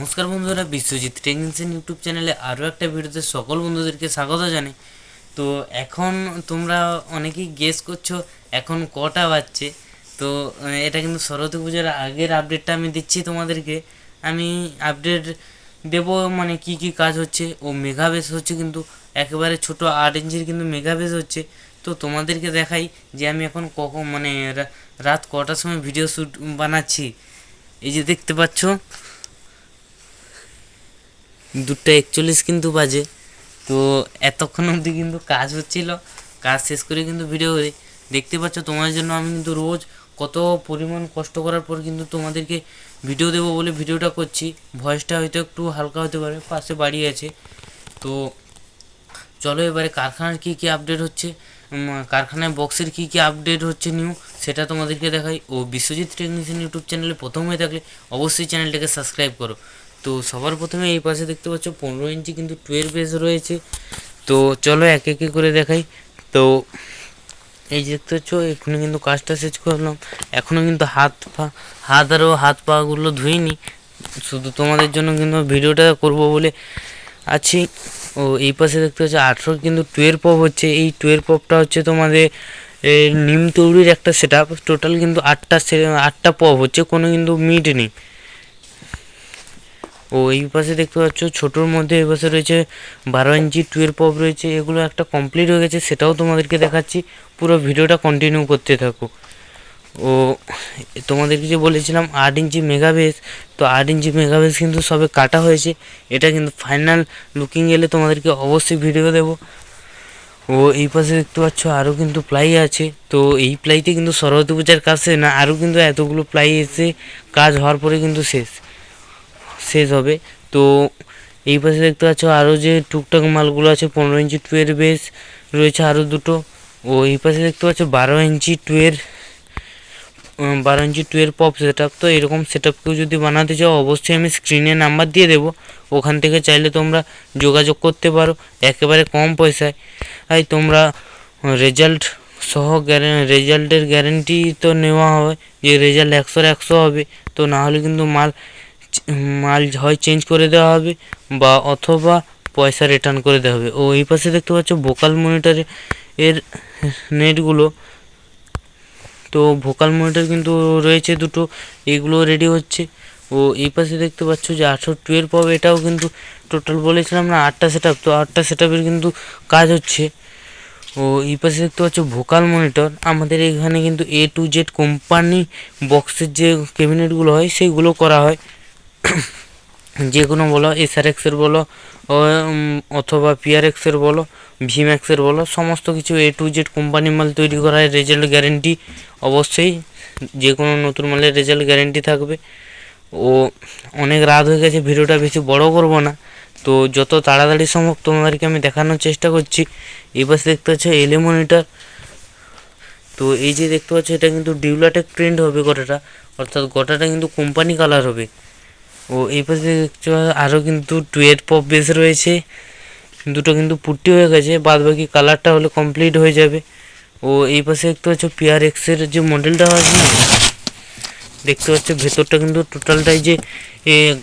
নমস্কার বন্ধুরা, বিশ্বজিৎ টেকনিক্সেন ইউটিউব চ্যানেলে আরও একটা ভিডিওতে সকল বন্ধুদেরকে স্বাগত জানাই। তো এখন তোমরা অনেকেই গেস করছ, এখন কটা বাজছে? তো এটা কিন্তু সরস্বতী পূজার আগের আপডেটটা আমি দিচ্ছি তোমাদেরকে। আমি আপডেট দেব মানে কি কি কাজ হচ্ছে ও মেগাবেস হচ্ছে কিন্তু একেবারে ছোট আট ইঞ্চির কিন্তু মেগাবেস হচ্ছে। তো তোমাদেরকে দেখাই যে আমি এখন কখন মানে রাত কটার সময় ভিডিও শ্যুট বানাচ্ছি। এই যে দেখতে পাচ্ছ দুটো একচল্লিশ কিন্তু বাজে। তো এতক্ষণ অবধি কিন্তু কাজ হচ্ছিল, কাজ শেষ করে কিন্তু ভিডিও করি। দেখতে পাচ্ছ তোমাদের জন্য আমি কিন্তু রোজ কত পরিমাণ কষ্ট করার পর কিন্তু তোমাদেরকে ভিডিও দেবো বলে ভিডিওটা করছি। ভয়েসটা হয়তো একটু হালকা হতে পারে, পাশে বাড়ি আছে। তো চলো এবারে কারখানার কী কী আপডেট হচ্ছে কারখানায় বক্সের কী কী আপডেট হচ্ছে নিউ সেটা তোমাদেরকে দেখাই। ও বিশ্বজিৎ টেকনিশিয়ান ইউটিউব চ্যানেলে প্রথম হয়ে থাকলে অবশ্যই চ্যানেলটাকে সাবস্ক্রাইব করো। তো সবার প্রথমে এই পাশে দেখতে পাচ্ছ পনেরো ইঞ্চি কিন্তু টুয়েলভ বেস রয়েছে। তো চলো এক একে করে দেখাই। তো এই যে দেখতে পাচ্ছ, এখানে কিন্তু কাজটা শেষ করলাম। এখনও কিন্তু হাত পা, হাত আরও হাত পাগুলো ধুইনি। শুধু তোমাদের জন্য কিন্তু ভিডিওটা করব বলে আছি। ও এই পাশে দেখতে পাচ্ছি আঠেরো কিন্তু টুয়েলভ পপ হচ্ছে। এই টুয়েলভ পপটা হচ্ছে তোমাদের নিম তৈরির একটা সেট আপ টোটাল কিন্তু আটটা আটটা পপ হচ্ছে, কোনো কিন্তু মিট নেই। ও এই পাশে দেখতে পাচ্ছ, ছোটোর মধ্যে এই পাশে রয়েছে বারো ইঞ্চি টুয়েলভ পপ রয়েছে, এগুলো একটা কমপ্লিট হয়ে গেছে, সেটাও তোমাদেরকে দেখাচ্ছি। পুরো ভিডিওটা কন্টিনিউ করতে থাকো। ও, তোমাদেরকে যে বলেছিলাম আট ইঞ্চি মেগাবেস, তো আট ইঞ্চি মেগাবেস কিন্তু সবে কাটা হয়েছে, এটা কিন্তু ফাইনাল লুকিং এলে তোমাদেরকে অবশ্যই ভিডিও দেবো। ও, এই পাশে দেখতে পাচ্ছ আরও কিন্তু প্লাই আছে, তো এই প্লাইতে কিন্তু সরস্বতী পূজার কাজ শেষ না, আরও কিন্তু এতগুলো প্লাই এসে কাজ হওয়ার পরে কিন্তু শেষ। শেষ হবে। তো এই পাশে দেখতে পাচ্ছ আরও যে টুকটাক মালগুলো আছে, পনেরো ইঞ্চি টুয়ের বেস রয়েছে আরও দুটো। ও এই পাশে দেখতে পাচ্ছ বারো ইঞ্চি টুয়ের বারো ইঞ্চি টুয়ের পপ সেট আপ তো এরকম সেট আপকেও যদি বানাতে চাও, অবশ্যই আমি স্ক্রিনে নাম্বার দিয়ে দেবো। ওখান থেকে চাইলে তোমরা যোগাযোগ করতে পারো, একেবারে কম পয়সায়। তাই তোমরা রেজাল্ট সহ রেজাল্টের গ্যারেন্টি তো নেওয়া হয়, যে রেজাল্ট একশোর একশো হবে। তো না হলে কিন্তু মাল মাল হয় চেঞ্জ করে দেওয়া হবে বা অথবা পয়সা রিটার্ন করে দেওয়া হবে। ও এই পাশে দেখতে পাচ্ছ ভোকাল মনিটরে এর নেটগুলো তো ভোকাল মনিটর কিন্তু রয়েছে দুটো, এগুলো রেডি হচ্ছে। ও এই পাশে দেখতে পাচ্ছ যে আঠেরো টুয়েলভ হবে এটাও কিন্তু টোটাল বলেছিলাম না, আটটা সেট তো আটটা সেট কিন্তু কাজ হচ্ছে। ও এই পাশে দেখতে পাচ্ছ ভোকাল মনিটর আমাদের এখানে কিন্তু এ টু জেড কোম্পানি বক্সের যে ক্যাবিনেটগুলো হয় সেইগুলো করা হয়। যে কোনো বলো এসআর এক্সের বলো অথবা পিআর এক্সের বলো ভিম্যাক্সের বলো, সমস্ত কিছু এ টু জেড কোম্পানি মাল তৈরি করা হয় রেজাল্ট গ্যারেন্টি অবশ্যই যে কোনো নতুন মালের রেজাল্ট গ্যারেন্টি থাকবে। ও, অনেক রাত হয়ে গেছে, ভিডিওটা বেশি বড় করব না। তো যত তাড়াতাড়ি সম্ভব তোমাদেরকে আমি দেখানোর চেষ্টা করছি। এবার দেখতে পাচ্ছ এলে মনিটর তো এই যে দেখতে পাচ্ছ, এটা কিন্তু ডিউলাটেক প্রিন্ট হবে গোটাটা। অর্থাৎ গোটাটা কিন্তু কোম্পানি কালার হবে। ও এই পাশে আরও কিন্তু টুয়েট পপ বেস রয়েছে। দুটো কিন্তু পুট্টি হয়ে গেছে বাদ বাকি কালারটা হলে কমপ্লিট হয়ে যাবে। ও এই পাশে দেখতে পাচ্ছ পিআর এক্সের যে মডেলটা আছে, দেখতে পাচ্ছ ভেতরটা কিন্তু টোটালটাই যে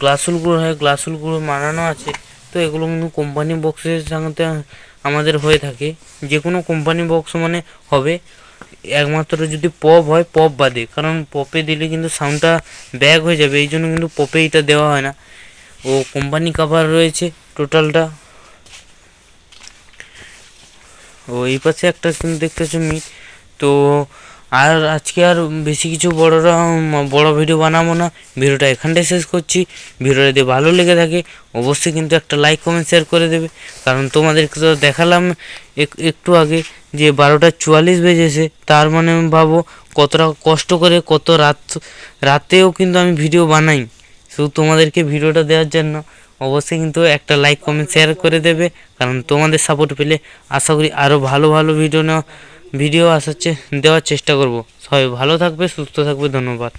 গ্লাসুলগুলো হয় গ্লাসুলগুলো মানানো আছে। তো এগুলো কিন্তু কোম্পানি বক্সের সঙ্গে আমাদের হয়ে থাকে। যে কোনো কোম্পানি বক্স মানে হবে। একমাত্র যদি পপ হয় পপ বাদে। কারণ পপে দিলে কিন্তু সাউন্ডটা ব্যাক হয়ে যাবে এই জন্য কিন্তু পপে এটা দেওয়া হয় না। ও কোম্পানি কাভার রয়েছে টোটালটা ও এই পাশে একটা কিন্তু দেখতে পাচ্ছ মিট তো আর আজকে আর বেশি কিছু বড়রা, বড় ভিডিও বানাবো না। ভিডিওটা এখানটায় শেষ করছি। ভিডিওটা যদি ভালো লেগে থাকে, অবশ্যই কিন্তু একটা লাইক কমেন্ট শেয়ার করে দেবে। কারণ তোমাদেরকে তো দেখালাম এক- একটু আগে। যে বারোটা চুয়াল্লিশ বেজেছে, তার মানে আমি ভাবো কতটা কষ্ট করে কত রাত, রাতেও কিন্তু আমি ভিডিও বানাই। শুধু তোমাদেরকে ভিডিওটা দেওয়ার জন্য। অবশ্যই কিন্তু একটা লাইক কমেন্ট শেয়ার করে দেবে। কারণ তোমাদের সাপোর্ট পেলে আশা করি আরও ভালো ভালো ভিডিও নেওয়া, ভিডিও আসার দেওয়ার চেষ্টা করব। সবাই ভালো থাকবে, সুস্থ থাকবে, ধন্যবাদ।